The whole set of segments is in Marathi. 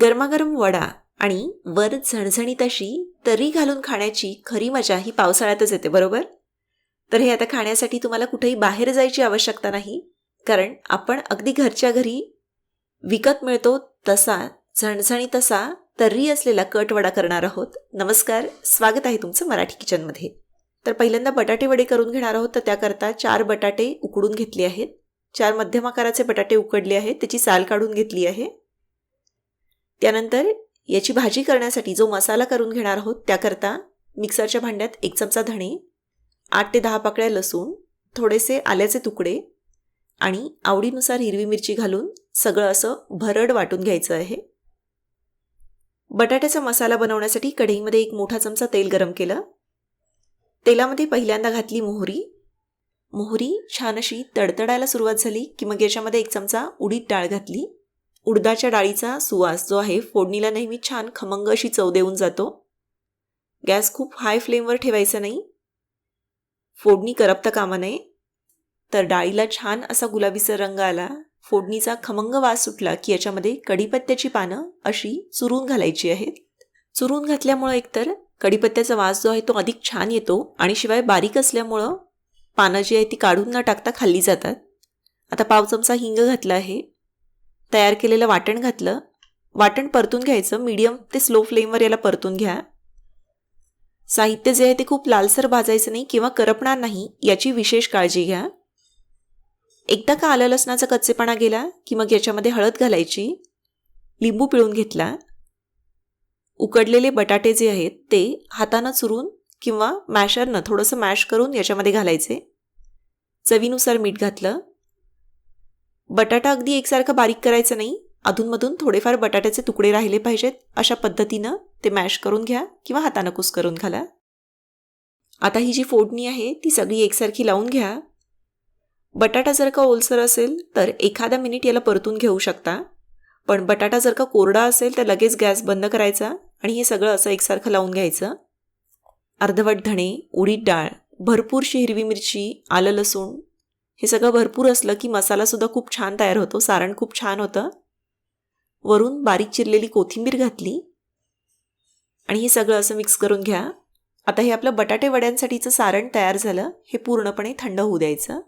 गरमागरम वडा आणि वर झणझणीत अशी तरी घालून खाण्याची खरी मजा ही पावसाळ्यातच येते बरोबर? तर हे आता खाण्यासाठी तुम्हाला कुठेही बाहेर जायची आवश्यकता नाही कारण आपण अगदी घरच्या घरी विकत मिळतो तसा झणझणी तसा तर्री असलेला कट वडा करणार आहोत. नमस्कार स्वागत आहे तुमचं मराठी किचनमध्ये. तर पहिल्यांदा बटाटे वडे करून घेणार आहोत तर त्याकरता चार बटाटे उकडून घेतले आहेत. चार मध्यम आकाराचे बटाटे उकडले आहेत त्याची साल काढून घेतली आहे. त्यानंतर याची भाजी करण्यासाठी जो मसाला करून घेणार आहोत त्याकरता मिक्सरच्या भांड्यात एक चमचा धणे आठ ते दहा पाकळ्या लसूण थोडेसे आल्याचे तुकडे आणि आवडीनुसार हिरवी मिरची घालून सगळं असं भरड वाटून घ्यायचं आहे. बटाट्याचा मसाला बनवण्यासाठी कढईमध्ये एक मोठा चमचा तेल गरम केलं. तेलामध्ये पहिल्यांदा घातली मोहरी. मोहरी छान अशी तडतडायला सुरुवात झाली की मग याच्यामध्ये एक चमचा उडीद डाळ घातली. उडदाच्या डाळीचा सुवास जो आहे फोडणीला नेहमी छान खमंग अशी चव देऊन जातो. गॅस खूप हाय फ्लेमवर ठेवायचा नाही. फोडणी करपता कामा नये. तर डाळीला छान असा गुलाबीचा रंग आला फोडणीचा खमंग वास सुटला की याच्यामध्ये कढीपत्त्याची पानं अशी चुरून घालायची आहेत. चुरून घातल्यामुळं एकतर कढीपत्त्याचा वास जो आहे तो अधिक छान येतो आणि शिवाय बारीक असल्यामुळं पानं जी आहे ती काढून न टाकता खाल्ली जातात. आता पाव चमचा हिंग घातला आहे. तयार केलेलं वाटण घातलं. वाटण परतून घ्यायचं. मीडियम ते स्लो फ्लेमवर याला परतून घ्या. साहित्य जे आहे ते खूप लालसर भाजायचं नाही किंवा करपणार नाही याची विशेष काळजी घ्या. एकदा का आलं लसणाचा कच्चेपणा गेला की मग याच्यामध्ये हळद घालायची. लिंबू पिळून घेतला. उकडलेले बटाटे जे आहेत ते हातानं चुरून किंवा मॅशरनं थोडंसं मॅश करून याच्यामध्ये घालायचे. चवीनुसार मीठ घातलं. बटाटा अगदी एकसारखा बारीक करायचं नाही. अधूनमधून थोडेफार बटाट्याचे तुकडे राहिले पाहिजेत. अशा पद्धतीनं ते मॅश करून घ्या किंवा हातानं कुस करून घाला. आता ही जी फोडणी आहे ती सगळी एकसारखी लावून घ्या. बटाटा जर का ओलसर असेल तर एखादा मिनिट याला परतून घेऊ शकता. पण बटाटा जर का कोरडा असेल तर लगेच गॅस बंद करायचा आणि हे सगळं असं एकसारखं लावून घ्यायचं. अर्धवट धणे उडीद डाळ भरपूरशी हिरवी मिरची आलं लसूण हे सगळं भरपूर असलं की मसालासुद्धा खूप छान तयार होतो. सारण खूप छान होतं. वरून बारीक चिरलेली कोथिंबीर घातली. आणि हे सगळं असं मिक्स करून घ्या. आता हे आपलं बटाटे वड्यांसाठीचं सारण तयार झालं. हे पूर्णपणे थंड होऊ द्यायचं.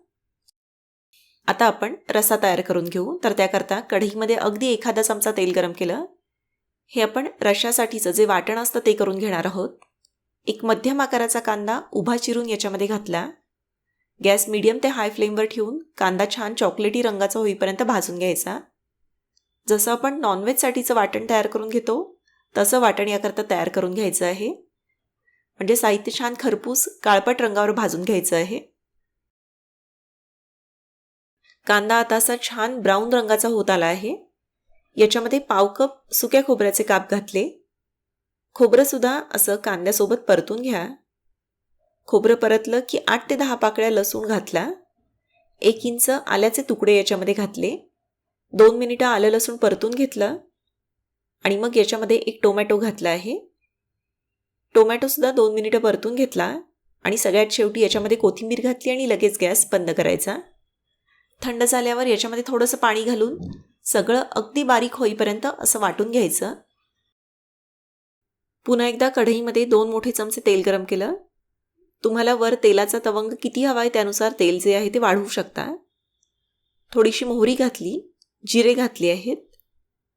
आता आपण रसा तयार करून घेऊ. तर त्याकरता कढईमध्ये अगदी एखादा चमचा तेल गरम केलं. हे आपण रशासाठीचं जे वाटण असतं ते करून घेणार आहोत. एक मध्यम आकाराचा कांदा उभा चिरून याच्यामध्ये घातला. गॅस मिडियम ते हाय फ्लेमवर ठेवून कांदा छान चॉकलेटी रंगाचा होईपर्यंत भाजून घ्यायचा. जसं आपण नॉनव्हेजसाठीचं वाटण तयार करून घेतो तसं वाटण याकरता तयार करून घ्यायचं आहे. म्हणजे साहित्य छान खरपूस काळपट रंगावर भाजून घ्यायचं आहे. कांदा आता असा छान ब्राऊन रंगाचा होत आला आहे. याच्यामध्ये पाव कप सुक्या खोबऱ्याचे काप घातले. खोबरंसुद्धा असं कांद्यासोबत परतून घ्या. खोबरं परतलं की आठ ते दहा पाकळ्या लसूण घातला. एक इंच आल्याचे तुकडे याच्यामध्ये घातले. दोन मिनिटं आलं लसूण परतून घेतलं. आणि मग याच्यामध्ये एक टोमॅटो घातला आहे. टोमॅटोसुद्धा दोन मिनिटं परतून घेतला आणि सगळ्यात शेवटी याच्यामध्ये कोथिंबीर घातली आणि लगेच गॅस बंद करायचा. थंड झाल्यावर याच्यामध्ये थोडंसं पाणी घालून सगळं अगदी बारीक होईपर्यंत असं वाटून घ्यायचं. पुन्हा एकदा कढईमध्ये दोन मोठे चमचे तेल गरम केलं. तुम्हाला वर तेलाचा तवंग किती हवा आहे त्यानुसार तेल जे आहे ते वाढवू शकता. थोडीशी मोहरी घातली जिरे घातले आहेत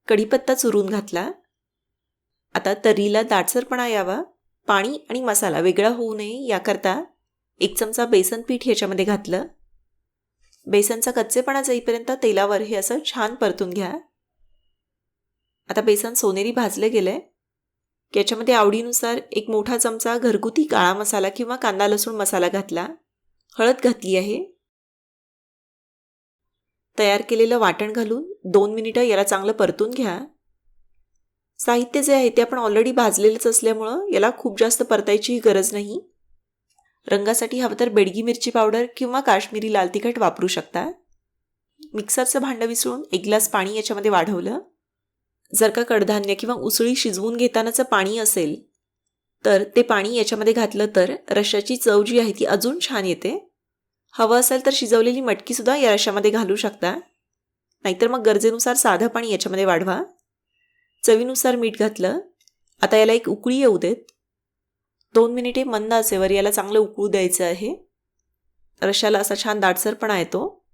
कढीपत्ता चुरून घातला. आता तरीला दाटसरपणा यावा पाणी आणि मसाला वेगळा होऊ नये याकरता एक चमचा बेसन पीठ याच्यामध्ये घातलं. बेसनचा कच्चेपणा जाईपर्यंत तेलावर हे असं छान परतून घ्या. आता बेसन सोनेरी भाजलं गेलं आहे याच्यामध्ये आवडीनुसार एक मोठा चमचा घरगुती काळा मसाला किंवा कांदा लसूण मसाला घातला. हळद घातली आहे. तयार केलेलं वाटण घालून दोन मिनिटं याला चांगलं परतून घ्या. साहित्य जे आहे ते आपण ऑलरेडी भाजलेलंच असल्यामुळं याला खूप जास्त परतायची गरज नाही. रंगासाठी हवं तर बेडगी मिरची पावडर किंवा काश्मीरी लाल तिखट वापरू शकता. मिक्सरचं भांडं विसळून एक ग्लास पाणी याच्यामध्ये वाढवलं. जर का कडधान्य किंवा उसळी शिजवून घेतानाचं पाणी असेल तर ते पाणी याच्यामध्ये घातलं तर रश्याची चव जी आहे ती अजून छान येते. हवं असेल तर शिजवलेली मटकीसुद्धा या रशामध्ये घालू शकता. नाहीतर मग गरजेनुसार साधं पाणी याच्यामध्ये वाढवा. चवीनुसार मीठ घातलं. आता याला एक उकळी येऊ देत. दोन मिनिटे मंद असेवर याला चांगलं उकळू द्यायचं आहे. रशाला असा छान दाटसरपणा येतो.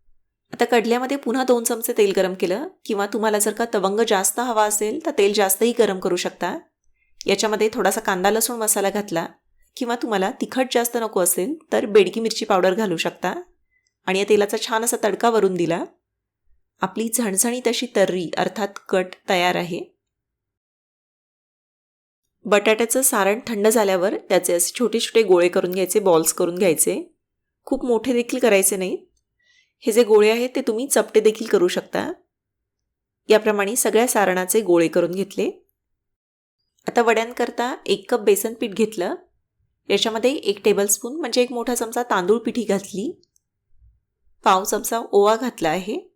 आता कडल्यामध्ये पुन्हा दोन चमचे तेल गरम केलं किंवा तुम्हाला जर का तवंग जास्त हवा असेल तर तेल जास्तही गरम करू शकता. याच्यामध्ये थोडासा कांदा लसूण मसाला घातला किंवा तुम्हाला तिखट जास्त नको असेल तर बेडकी मिरची पावडर घालू शकता. आणि या तेलाचा छान असा तडका वरून दिला. आपली झणझणीत अशी तर्री अर्थात कट तयार आहे. बटाट्याचं सारण थंड झाल्यावर त्याचे असे छोटे छोटे गोळे करून घ्यायचे बॉल्स करून घ्यायचे. खूप मोठे देखील करायचे नाहीत. हे जे गोळे आहेत ते तुम्ही चपटे देखील करू शकता. याप्रमाणे सगळ्या सारणाचे गोळे करून घेतले. आता वड्यांकरता एक कप बेसन पीठ घेतलं. याच्यामध्ये एक टेबलस्पून म्हणजे एक मोठा चमचा तांदूळ पिठी घातली. पाव चमचा ओवा घातला आहे.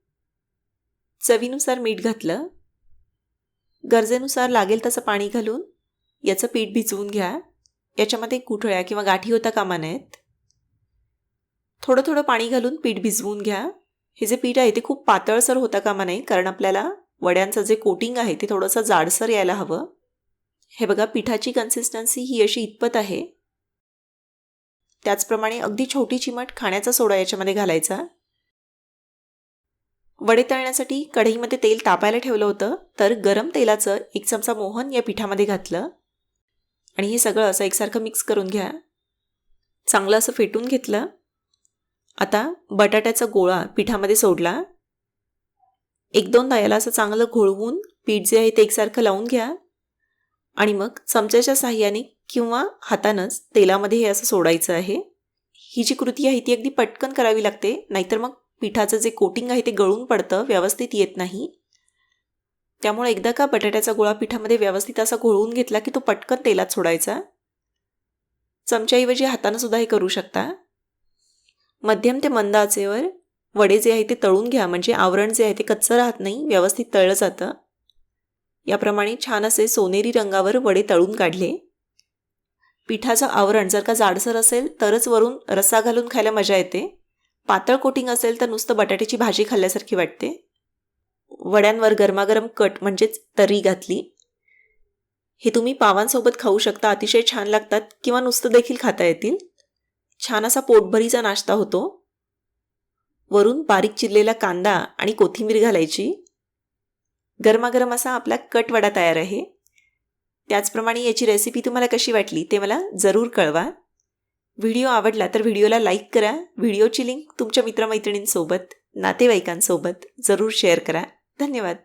चवीनुसार मीठ घातलं. गरजेनुसार लागेल तसं पाणी घालून याचं पीठ भिजवून घ्या. याच्यामध्ये कुठळ्या किंवा गाठी होता कामा नयेत. थोडं थोडं पाणी घालून पीठ भिजवून घ्या. हे जे पीठ आहे ते खूप पातळसर होता कामा नाही कारण आपल्याला वड्यांचं जे कोटिंग आहे ते थोडंसं जाडसर यायला हवं. हे बघा पिठाची कन्सिस्टन्सी ही अशी इतपत आहे. त्याचप्रमाणे अगदी छोटी चिमट खाण्याचा सोडा याच्यामध्ये घालायचा. वडे तळण्यासाठी कढईमध्ये तेल तापायला ठेवलं होतं तर गरम तेलाचं एक चमचा मोहन या पिठामध्ये घातलं. आणि हे सगळं असं एकसारखं मिक्स करून घ्या. चांगलं असं फेटून घेतलं. आता बटाट्याचा गोळा पिठामध्ये सोडला. एक दोनदा याला असं चांगलं घोळवून पीठ जे आहे ते एकसारखं लावून घ्या. आणि मग चमच्याच्या साह्याने किंवा हातानंच तेलामध्ये हे असं सोडायचं आहे. ही जी कृती आहे ती अगदी पटकन करावी लागते नाहीतर मग पिठाचं जे कोटिंग आहे ते गळून पडतं व्यवस्थित येत नाही. त्यामुळे एकदा का बटाट्याचा गोळा पिठामध्ये व्यवस्थित असा घोळवून घेतला की तो पटकन तेलात सोडायचा? चमच्याऐवजी हातानं सुद्धा हे करू शकता. मध्यम ते मंद आचेवर वडे जे आहे ते तळून घ्या. म्हणजे आवरण जे आहे ते कच्चं राहत नाही व्यवस्थित तळलं जातं. याप्रमाणे छान असे सोनेरी रंगावर वडे तळून काढले. पिठाचं आवरण जर का जाडसर असेल तरच वरून रस्सा घालून खायला मजा येते. पातळ कोटिंग असेल तर नुसतं बटाट्याची भाजी खाल्ल्यासारखी वाटते. वड्यांवर गरमागरम कट म्हणजेच तर्री घातली. हे तुम्ही पावांसोबत खाऊ शकता अतिशय छान लागतात किंवा नुसतं देखील खाता येतील. छान असा पोटभरीचा नाश्ता होतो. वरून बारीक चिरलेला कांदा आणि कोथिंबीर घालायची. गरमागरम असा आपला कटवडा तयार आहे. त्याचप्रमाणे याची रेसिपी तुम्हाला कशी वाटली ते मला जरूर कळवा. व्हिडिओ आवडला तर व्हिडिओला लाईक करा. व्हिडिओची लिंक तुमच्या मित्रमैत्रिणींसोबत नातेवाईकांसोबत जरूर शेअर करा. धन्यवाद.